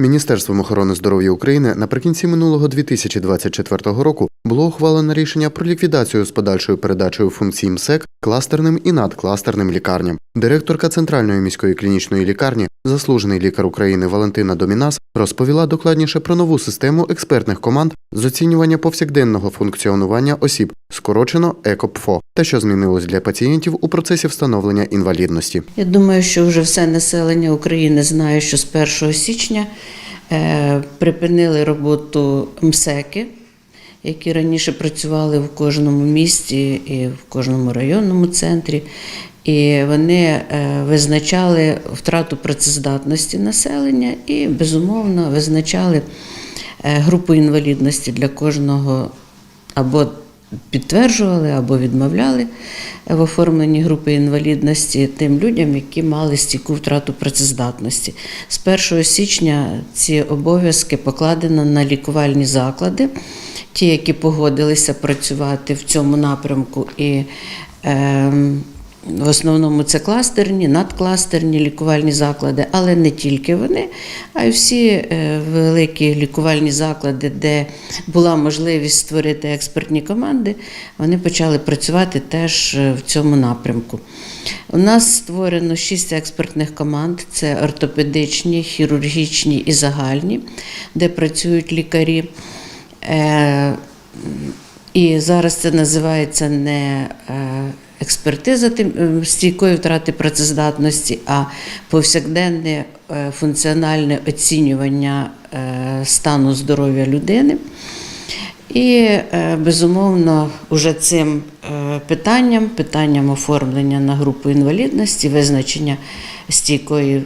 Міністерством охорони здоров'я України наприкінці минулого 2024 року було ухвалено рішення про ліквідацію з подальшою передачею функцій МСЕК кластерним і надкластерним лікарням. Директорка центральної міської клінічної лікарні, заслужений лікар України Валентина Домінас, розповіла докладніше про нову систему експертних команд з оцінювання повсякденного функціонування осіб, скорочено ЕКОПФО, та що змінилось для пацієнтів у процесі встановлення інвалідності. Я думаю, що вже все населення України знає, що з 1 січня е, припинили роботу МСЕКи, які раніше працювали в кожному місті і в кожному районному центрі. І вони е, визначали втрату працездатності населення і, безумовно, визначали е, групу інвалідності для кожного або підтверджували або відмовляли в оформленні групи інвалідності тим людям, які мали стійку втрату працездатності. З 1 січня ці обов'язки покладено на лікувальні заклади, ті, які погодилися працювати в цьому напрямку і. ем, в основному це кластерні, надкластерні лікувальні заклади, але не тільки вони, а й всі е, великі лікувальні заклади, де була можливість створити експертні команди, вони почали працювати теж е, в цьому напрямку. У нас створено шість експертних команд: це ортопедичні, хірургічні і загальні, де працюють лікарі. Е, і зараз це називається не е, експертиза е, стійкої втрати працездатності, а повсякденне функціональне оцінювання стану здоров'я людини. І, безумовно, уже цим питанням, питанням оформлення на групу інвалідності, визначення стійкої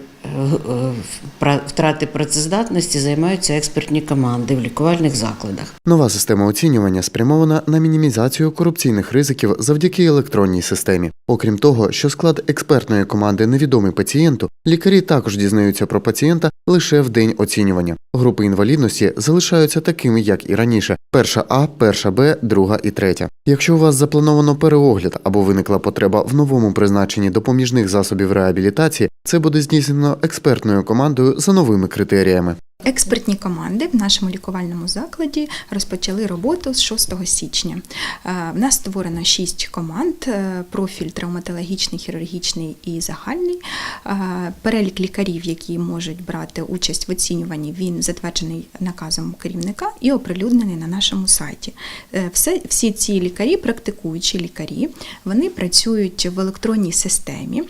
втрати працездатності займаються експертні команди в лікувальних закладах. Нова система оцінювання спрямована на мінімізацію корупційних ризиків завдяки електронній системі. Окрім того, що склад експертної команди невідомий пацієнту, лікарі також дізнаються про пацієнта лише в день оцінювання. Групи інвалідності залишаються такими, як і раніше: перша А, перша Б, друга і третя. Якщо у вас заплановано переогляд або виникла потреба в новому призначенні допоміжних засобів реабілітації, це буде здійснено експертною командою за новими критеріями. Експертні команди в нашому лікувальному закладі розпочали роботу з 6 січня. Е, В нас створено 6 команд: е, профіль травматологічний, хірургічний і загальний. Е, Перелік лікарів, які можуть брати участь в оцінюванні, він затверджений наказом керівника і оприлюднений на нашому сайті. Все, всі ці лікарі, практикуючі лікарі, вони працюють в електронній системі.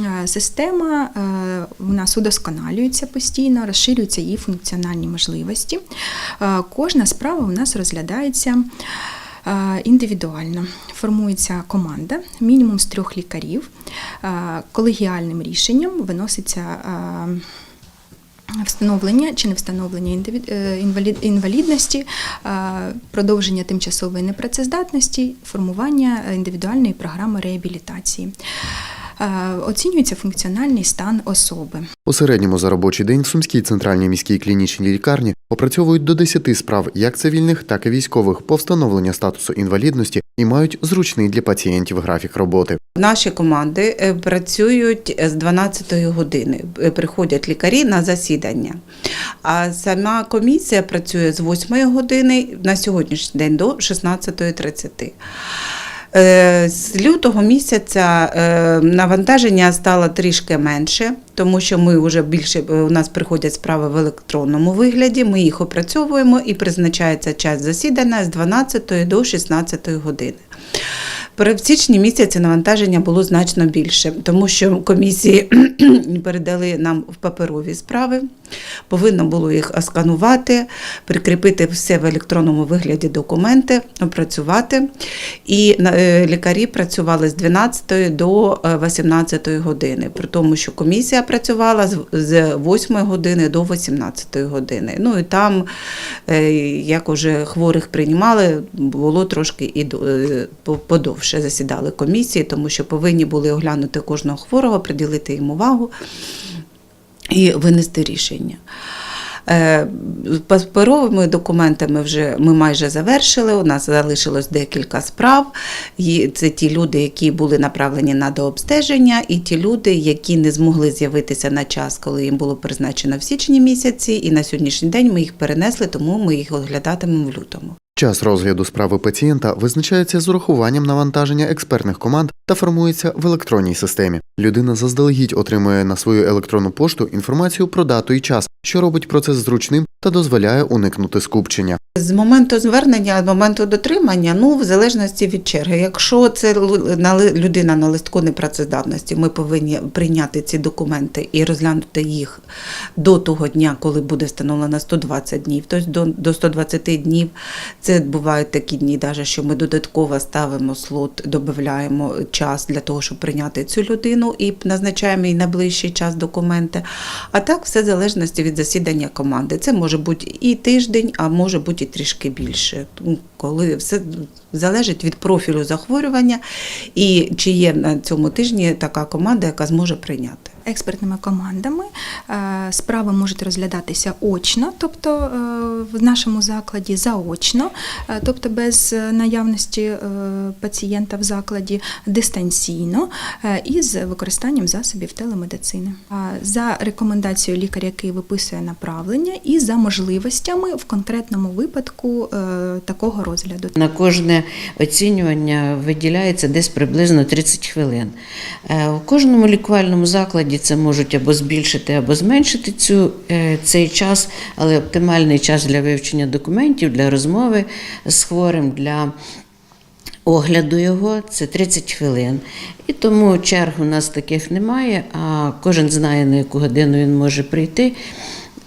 Е, Система е, у нас удосконалюється постійно, розширюються її функціональні можливості. Е, Кожна справа у нас розглядається е, індивідуально. Формується команда, мінімум з трьох лікарів. Е, Колегіальним рішенням виноситься. е, Встановлення чи не встановлення е, інвалідності, е, продовження тимчасової непрацездатності, формування індивідуальної програми реабілітації. Е, Оцінюється функціональний стан особи. У середньому за робочий день в Сумській центральній міській клінічній лікарні опрацьовують до 10 справ як цивільних, так і військових по встановленню статусу інвалідності і мають зручний для пацієнтів графік роботи. Наші команди е, працюють з 12 години. Е, Приходять лікарі на засідання. А сама комісія працює з 8 години на сьогоднішній день до 16.30. Е, З лютого місяця е, навантаження стало трішки менше, тому що ми вже більше е, у нас приходять справи в електронному вигляді. Ми їх опрацьовуємо і призначається час засідання з 12 до 16 години. В січні місяці навантаження було значно більше, тому що комісії передали нам в паперові справи. Повинно було їх осканувати, прикріпити все в електронному вигляді документи, опрацювати. І е, лікарі працювали з 12 до е, 18 години, при тому, що комісія працювала з- з 8 години до 18 години. Ну і там, е, як уже хворих приймали, було трошки і до- е, подовше засідали комісії, тому що повинні були оглянути кожного хворого, приділити їм увагу і винести рішення. Е, Паперовими документами вже ми майже завершили. У нас залишилось декілька справ. Це ті люди, які були направлені на дообстеження, і ті люди, які не змогли з'явитися на час, коли їм було призначено в січні місяці. І на сьогоднішній день ми їх перенесли, тому ми їх оглядатимемо в лютому. Час розгляду справи пацієнта визначається з урахуванням навантаження експертних команд та формується в електронній системі. Людина заздалегідь отримує на свою електронну пошту інформацію про дату і час, що робить процес зручним та дозволяє уникнути скупчення. З моменту звернення, з моменту дотримання, ну в залежності від черги. Якщо це людина на листку непрацездатності, ми повинні прийняти ці документи і розглянути їх до того дня, коли буде встановлено 120 днів. Тобто до, до 120 днів це бувають такі дні, навіть що ми додатково ставимо слот, додаємо час для того, щоб прийняти цю людину і назначаємо їй на ближчий час документи. А так, все в залежності від засідання команди. Це може бути і тиждень, а може бути і трішки більше. Коли все залежить від профілю захворювання і чи є на цьому тижні така команда, яка зможе прийняти. Експертними командами е, справи можуть розглядатися очно, тобто е, в нашому закладі заочно, е, тобто без наявності пацієнта в закладі, дистанційно і з використанням засобів телемедицини. За рекомендацією лікаря, який виписує направлення, і за можливостями в конкретному випадку такого розгляду. На кожне оцінювання виділяється десь приблизно 30 хвилин. У кожному лікувальному закладі це можуть або збільшити, або зменшити цю, е, цей час, але оптимальний час для вивчення документів, для розмови з хворим, для огляду його це 30 хвилин. І тому черг у нас таких немає, а кожен знає, на яку годину він може прийти.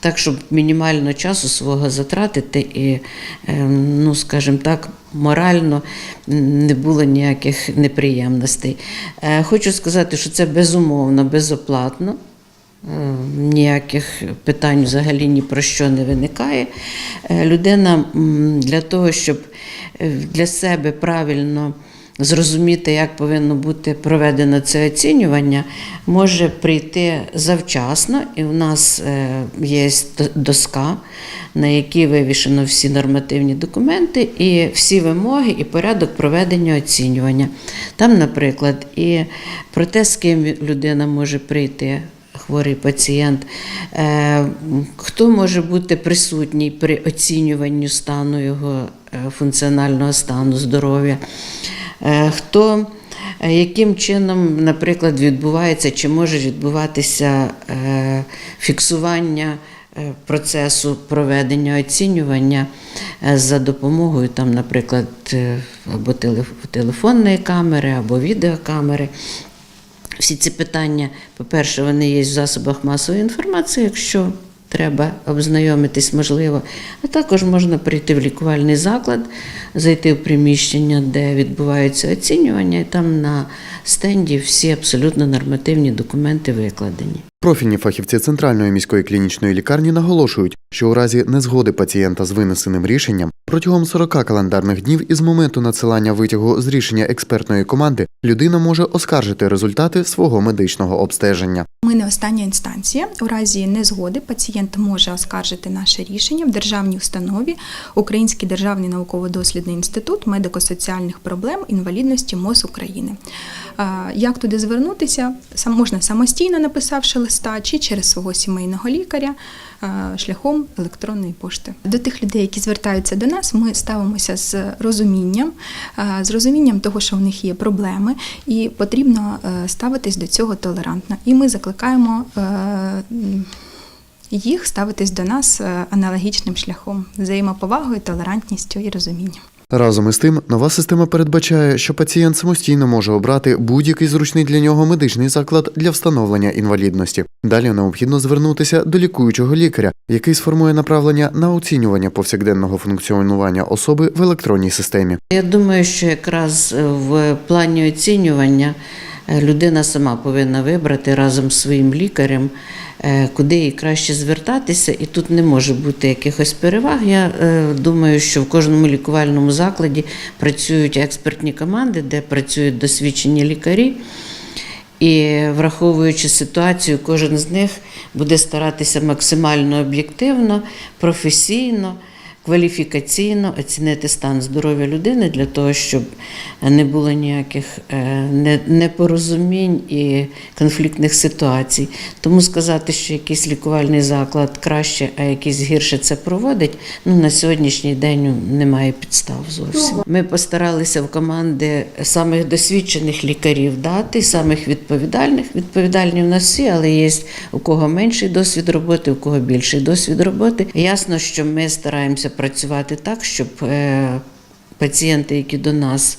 Так, щоб мінімально часу свого затратити і, е, ну, скажімо так, морально не було ніяких неприємностей. Е, Хочу сказати, що це безумовно, безоплатно. Е, Ніяких питань взагалі ні про що не виникає. Е, Людина для того, щоб для себе правильно зрозуміти, як повинно бути проведено це оцінювання, може прийти завчасно, і в нас е, є доска, на якій вивішено всі нормативні документи і всі вимоги і порядок проведення оцінювання. Там, наприклад, і про те, з ким людина може прийти хворий пацієнт, е, хто може бути присутній при оцінюванні стану його е, функціонального стану здоров'я, хто. е, Яким чином, наприклад, відбувається чи може відбуватися е, фіксування е, процесу проведення оцінювання е, за допомогою, там, наприклад, е, або телефонної камери, або відеокамери. Всі ці питання, по-перше, вони є в засобах масової інформації, якщо треба обзнайомитись, можливо. А також можна прийти в лікувальний заклад, зайти в приміщення, де відбуваються оцінювання, і там на стенді всі абсолютно нормативні документи викладені. Профільні фахівці центральної міської клінічної лікарні наголошують, що у разі незгоди пацієнта з винесеним рішенням протягом 40 календарних днів із моменту надсилання витягу з рішення експертної команди людина може оскаржити результати свого медичного обстеження. Ми не остання інстанція. У разі незгоди пацієнт може оскаржити наше рішення в державній установі Український державний науково-дослідний інститут медико-соціальних проблем інвалідності МОЗ України. Як туди звернутися? Можна самостійно написавши листа чи через свого сімейного лікаря шляхом електронної пошти. До тих людей, які звертаються до нас, ми ставимося з розумінням, з розумінням того, що в них є проблеми, і потрібно е, ставитись до цього толерантно. І ми закликаємо е, їх ставитись до нас е, аналогічним шляхом, взаємоповагою, толерантністю і розумінням. Разом із тим, нова система передбачає, що пацієнт самостійно може обрати будь-який зручний для нього медичний заклад для встановлення інвалідності. Далі необхідно звернутися до лікуючого лікаря, який сформує направлення на оцінювання повсякденного функціонування особи в електронній системі. Я думаю, що якраз в плані оцінювання людина сама повинна вибрати разом з своїм лікарем, е, куди їй краще звертатися, і тут не може бути якихось переваг. Я е, думаю, що в кожному лікувальному закладі працюють експертні команди, де працюють досвідчені лікарі. І враховуючи ситуацію, кожен з них буде старатися максимально об'єктивно, професійно, кваліфікаційно оцінити стан здоров'я людини для того, щоб не було ніяких е, непорозумінь і конфліктних ситуацій. Тому сказати, що якийсь лікувальний заклад краще, а якийсь гірше це проводить, ну на сьогоднішній день ну, немає підстав зовсім. Ми постаралися в команди самих досвідчених лікарів дати, самих відповідальних. Відповідальні в нас всі, але є у кого менший досвід роботи, у кого більший досвід роботи. Ясно, що ми стараємося працювати так, щоб е, пацієнти, які до нас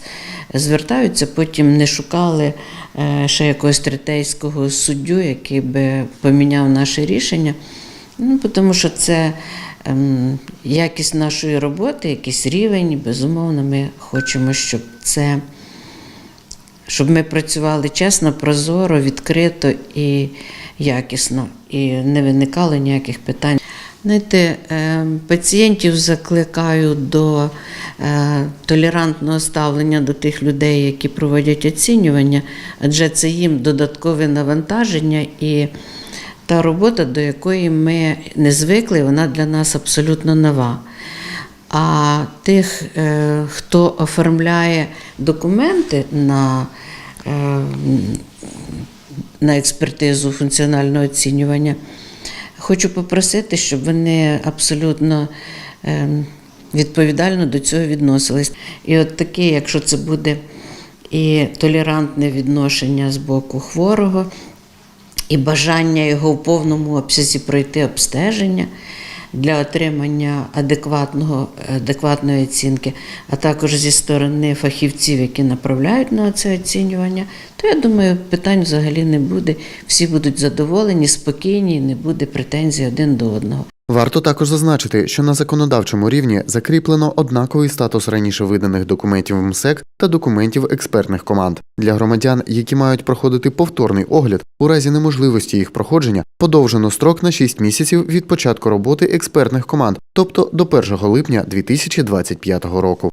звертаються, потім не шукали е, ще якогось третейського суддю, який би поміняв наше рішення. Ну, тому що це ем, якість нашої роботи, якийсь рівень, безумовно, ми хочемо, щоб це. Щоб ми працювали чесно, прозоро, відкрито і якісно, і не виникало ніяких питань. Знаєте, е, пацієнтів закликаю до е, толерантного ставлення до тих людей, які проводять оцінювання, адже це їм додаткове навантаження і та робота, до якої ми не звикли, вона для нас абсолютно нова. А тих, е, хто оформляє документи на, на експертизу функціонального оцінювання, хочу попросити, щоб вони абсолютно е, відповідально до цього відносились. І от таке, якщо це буде і толерантне відношення з боку хворого, і бажання його в повному обсязі пройти обстеження для отримання адекватного, адекватної оцінки, а також зі сторони фахівців, які направляють на це оцінювання, то я думаю, питань взагалі не буде. Всі будуть задоволені, спокійні, не буде претензій один до одного. Варто також зазначити, що на законодавчому рівні закріплено однаковий статус раніше виданих документів МСЕК та документів експертних команд для громадян, які мають проходити повторний огляд у разі неможливості їх проходження, подовжено строк на 6 місяців від початку роботи експертних команд, тобто до 1 липня 2025 року.